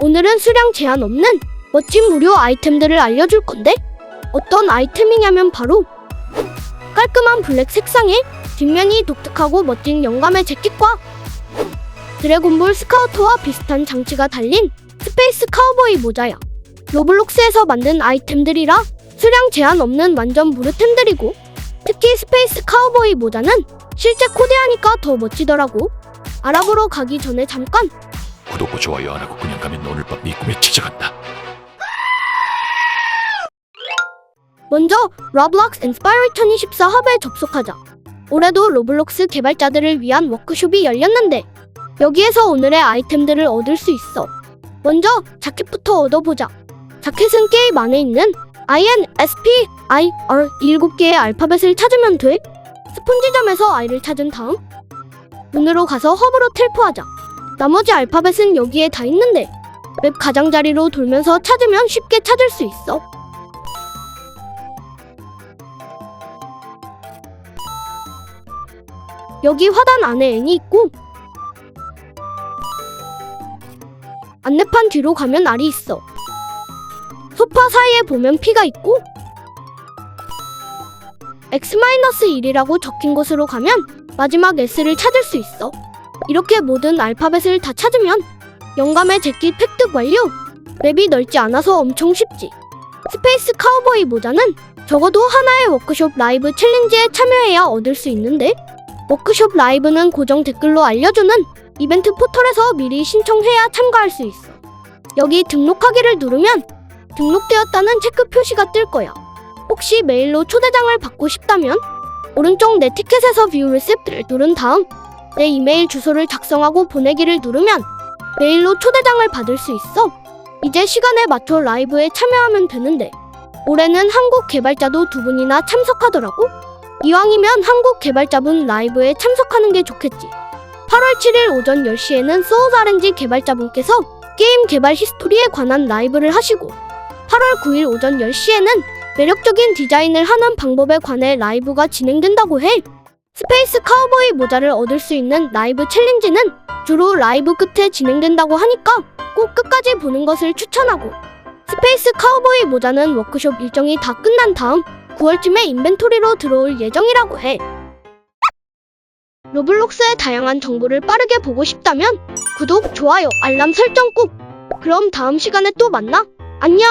오늘은 수량 제한 없는 멋진 무료 아이템들을 알려줄 건데 어떤 아이템이냐면 바로 깔끔한 블랙 색상에 뒷면이 독특하고 멋진 영감의 재킷과 드래곤볼 스카우터와 비슷한 장치가 달린 스페이스 카우보이 모자야. 로블록스에서 만든 아이템들이라 수량 제한 없는 완전 무료템들이고 특히 스페이스 카우보이 모자는 실제 코디하니까 더 멋지더라고. 알아보러 가기 전에 잠깐 구독과 좋아요 안 하고 그냥 가면 오늘 밤 네 꿈에 찾아간다. 먼저 로블록스 인스파이어 2024 헙에 접속하자. 올해도 로블록스 개발자들을 위한 워크숍이 열렸는데 여기에서 오늘의 아이템들을 얻을 수 있어. 먼저 자켓부터 얻어보자. 자켓은 게임 안에 있는 INSP, IR 7개의 알파벳을 찾으면 돼. 스폰지점에서 I를 찾은 다음 눈으로 가서 헙으로 텔포하자. 나머지 알파벳은 여기에 다 있는데 맵 가장자리로 돌면서 찾으면 쉽게 찾을 수 있어. 여기 화단 안에 N이 있고 안내판 뒤로 가면 R이 있어. 소파 사이에 보면 P가 있고 X-1이라고 적힌 곳으로 가면 마지막 S를 찾을 수 있어. 이렇게 모든 알파벳을 다 찾으면 영감의 재킷 획득 완료. 맵이 넓지 않아서 엄청 쉽지. 스페이스 카우보이 모자는 적어도 하나의 워크숍 라이브 챌린지에 참여해야 얻을 수 있는데 워크숍 라이브는 고정 댓글로 알려주는 이벤트 포털에서 미리 신청해야 참가할 수 있어. 여기 등록하기를 누르면 등록되었다는 체크 표시가 뜰 거야. 혹시 메일로 초대장을 받고 싶다면 오른쪽 내 티켓에서 뷰 리셉트를 누른 다음 내 이메일 주소를 작성하고 보내기를 누르면 메일로 초대장을 받을 수 있어. 이제 시간에 맞춰 라이브에 참여하면 되는데 올해는 한국 개발자도 두 분이나 참석하더라고. 이왕이면 한국 개발자분 라이브에 참석하는 게 좋겠지. 8월 7일 오전 10시에는 소울 RNG 개발자분께서 게임 개발 히스토리에 관한 라이브를 하시고 8월 9일 오전 10시에는 매력적인 디자인을 하는 방법에 관해 라이브가 진행된다고 해. 스페이스 카우보이 모자를 얻을 수 있는 라이브 챌린지는 주로 라이브 끝에 진행된다고 하니까 꼭 끝까지 보는 것을 추천하고 스페이스 카우보이 모자는 워크숍 일정이 다 끝난 다음 9월쯤에 인벤토리로 들어올 예정이라고 해. 로블록스의 다양한 정보를 빠르게 보고 싶다면 구독, 좋아요, 알람 설정 꾹! 그럼 다음 시간에 또 만나. 안녕!